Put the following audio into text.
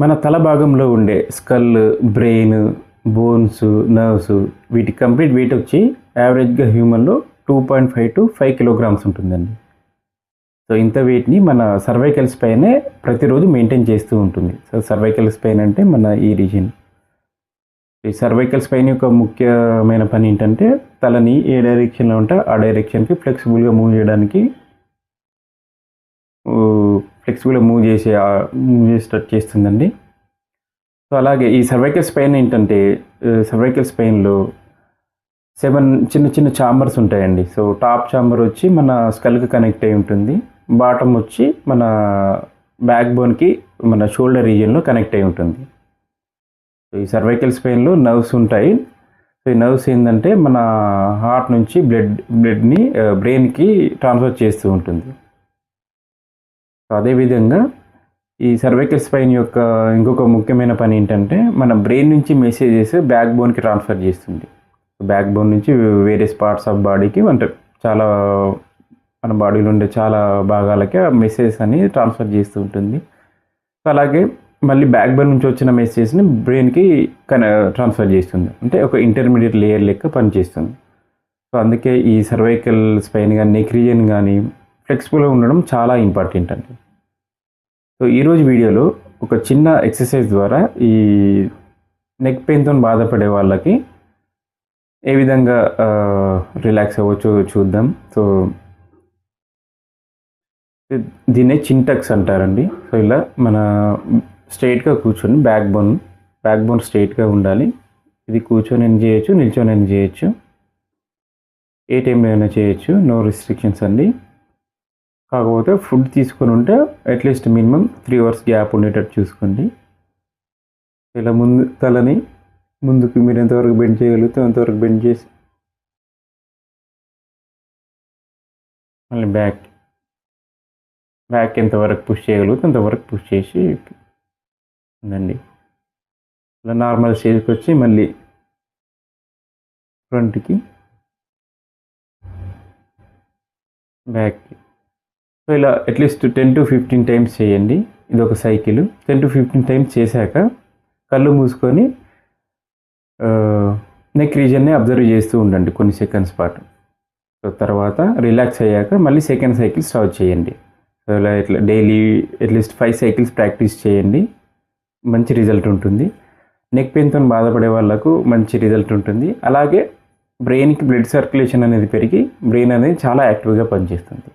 మన తల భాగంలో ఉండే స్కల్ బ్రెయిన్ బోన్స్ నర్వ్స్ వీటి కంప్లీట్ వెయిట్ వచ్చి యావరేజ్గా హ్యూమన్లో two point five to five kilograms ఉంటుందండి. సో ఇంత వెయిట్ని మన సర్వైకల్స్ పైనే ప్రతిరోజు మెయింటైన్ చేస్తూ ఉంటుంది. సో సర్వైకల్స్ పైన అంటే మన ఈ రీజన్. ఈ సర్వైకల్స్ పైన యొక్క ముఖ్యమైన పని ఏంటంటే తలని ఏ డైరెక్షన్లో ఉంటే ఆ డైరెక్షన్కి ఫ్లెక్సిబుల్గా మూవ్ చేయడానికి ఫ్లెక్సిబుల్గా మూవ్ చేసే మూవ్ చేసేటట్టు చేస్తుందండి. సో అలాగే ఈ సర్వైకల్ స్పైన్ ఏంటంటే సర్వైకల్ స్పైన్లో సెవెన్ చిన్న చిన్న చాంబర్స్ ఉంటాయండి. సో టాప్ చాంబర్ వచ్చి మన స్కల్కి కనెక్ట్ అయి ఉంటుంది. బాటమ్ వచ్చి మన బ్యాక్ బోన్కి మన షోల్డర్ రీజియన్లో కనెక్ట్ అయి ఉంటుంది. సో ఈ సర్వైకల్ స్పెయిన్లో నర్వ్స్ ఉంటాయి. సో ఈ నర్వ్స్ ఏంటంటే మన హార్ట్ నుంచి బ్లడ్ బ్లడ్ని బ్రెయిన్కి ట్రాన్స్ఫర్ చేస్తూ ఉంటుంది. సో అదేవిధంగా ఈ సర్వైకల్ స్పైన్ యొక్క ఇంకొక ముఖ్యమైన పని ఏంటంటే మన బ్రెయిన్ నుంచి మెసేజెస్ బ్యాక్ బోన్కి ట్రాన్స్ఫర్ చేస్తుంది. బ్యాక్ బోన్ నుంచి వేరే పార్ట్స్ ఆఫ్ బాడీకి అంటే చాలా మన బాడీలో ఉండే చాలా భాగాలకి ఆ మెసేజ్ అని ట్రాన్స్ఫర్ చేస్తూ ఉంటుంది. సో అలాగే మళ్ళీ బ్యాక్ బోన్ నుంచి వచ్చిన మెసేజ్ని బ్రెయిన్కి కన ట్రాన్స్ఫర్ చేస్తుంది. అంటే ఒక ఇంటర్మీడియట్ లేయర్ లెక్క పనిచేస్తుంది. సో అందుకే ఈ సర్వైకల్ స్పైన్ కానీ నెక్ రీజన్ కానీ ఫ్లెక్సిబుల్గా ఉండడం చాలా ఇంపార్టెంట్ అండి. సో ఈరోజు వీడియోలో ఒక చిన్న ఎక్సర్సైజ్ ద్వారా ఈ నెక్ పెయిన్తో బాధపడే వాళ్ళకి ఏ విధంగా రిలాక్స్ అవ్వచ్చు చూద్దాం. సో దీన్నే చింటక్స్ అంటారండి. సో ఇలా మన స్ట్రైట్గా కూర్చొని బ్యాక్ బోన్ బ్యాక్ బోన్ స్ట్రైట్గా ఉండాలి. ఇది కూర్చొని అయినా చేయొచ్చు నిల్చొని అయినా చేయొచ్చు. ఏ టైంలో అయినా చేయొచ్చు నో రిస్ట్రిక్షన్స్ అండి. కాకపోతే ఫుడ్ తీసుకొని ఉంటే at least minimum three hours gap ఉండేటట్టు చూసుకోండి. ఇలా ముందు తలని ముందుకు మీరు ఎంతవరకు బెండ్ చేయగలిగితే అంతవరకు బెండ్ చేసి మళ్ళీ బ్యాక్ బ్యాక్ ఎంతవరకు పుష్ చేయగలిగితే అంతవరకు పుష్ చేసి ఉండండి. ఇలా నార్మల్ స్టేజ్కి వచ్చి మళ్ళీ ఫ్రంట్కి బ్యాక్కి సో ఇలా at least ten to fifteen times చేయండి. ఇది ఒక cycle. Ten to fifteen times చేశాక కళ్ళు మూసుకొని నెక్ రీజన్ని అబ్జర్వ్ చేస్తూ ఉండండి కొన్ని సెకండ్స్ పాటు. సో తర్వాత రిలాక్స్ అయ్యాక మళ్ళీ సెకండ్ సైకిల్ స్టార్ట్ చేయండి. సో ఇలా ఇట్లా daily at least five cycles practice చేయండి. మంచి రిజల్ట్ ఉంటుంది. నెక్ పెయిన్తో బాధపడే వాళ్ళకు మంచి రిజల్ట్ ఉంటుంది. అలాగే బ్రెయిన్కి బ్లడ్ సర్క్యులేషన్ అనేది పెరిగి బ్రెయిన్ అనేది చాలా యాక్టివ్గా పనిచేస్తుంది.